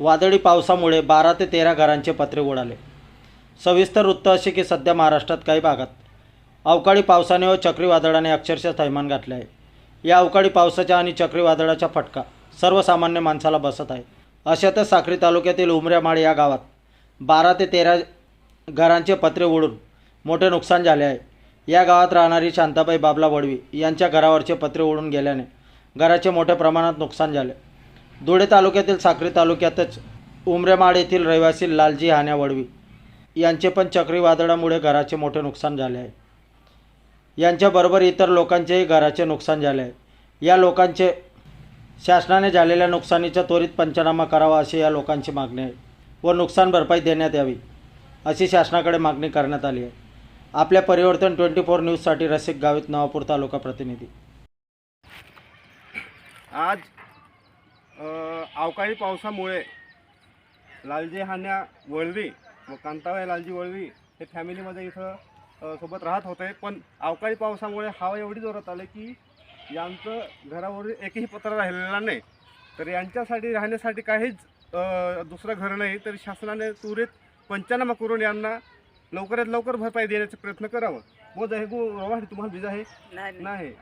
वादळी पावसामुळे बारा ते तेरा घरांचे पत्रे उडाले सविस्तर वृत्त असे की सध्या महाराष्ट्रात काही भागात अवकाळी पावसाने व चक्रीवादळाने अक्षरशः थैमान घातले आहे. या अवकाळी पावसाच्या आणि चक्रीवादळाचा फटका सर्वसामान्य माणसाला बसत आहे. अशातच साक्री तालुक्यातील उमऱ्यामाळ या गावात बारा ते तेरा घरांचे पत्रे उडून मोठे नुकसान झाले आहे. या गावात राहणारी शांताबाई बाबला वडवी यांच्या घरावरचे पत्रे उडून गेल्याने घराचे मोठ्या प्रमाणात नुकसान झाले. धुळे तालुक्यातील साक्री तालुक्यातच उमरेमाड येथील रहिवासी लालजी हाण्या वडवी यांचे पण चक्रीवादळामुळे घराचे मोठे नुकसान झाले आहे. यांच्याबरोबर इतर लोकांचेही घराचे नुकसान झाले आहे. या लोकांचे शासनाने झालेल्या नुकसानीचा त्वरित पंचनामा करावा अशी या लोकांची मागणी आहे व नुकसान भरपाई देण्यात यावी अशी शासनाकडे मागणी करण्यात आली आहे. आपल्या परिवर्तन ट्वेंटी फोर न्यूजसाठी रसिक गावित नवापूर तालुका प्रतिनिधी. आज अवकाळी पावसामुळे लालजी हान्या वळवी व कांताबाई लालजी वळवी हे फॅमिलीमध्ये इथं सोबत राहत होते. पण अवकाळी पावसामुळे हवा एवढी जोरात आली की यांचं घरावर एकही पत्र राहिलेला नाही. तर यांच्यासाठी राहण्यासाठी काहीच दुसरं घर नाही. तर शासनाने त्वरित पंचनामा करून यांना लवकरात लवकर भरपाई देण्याचा प्रयत्न करावा. मोज आहे गो तुम्हाला बीज आहे? नाही. नाही.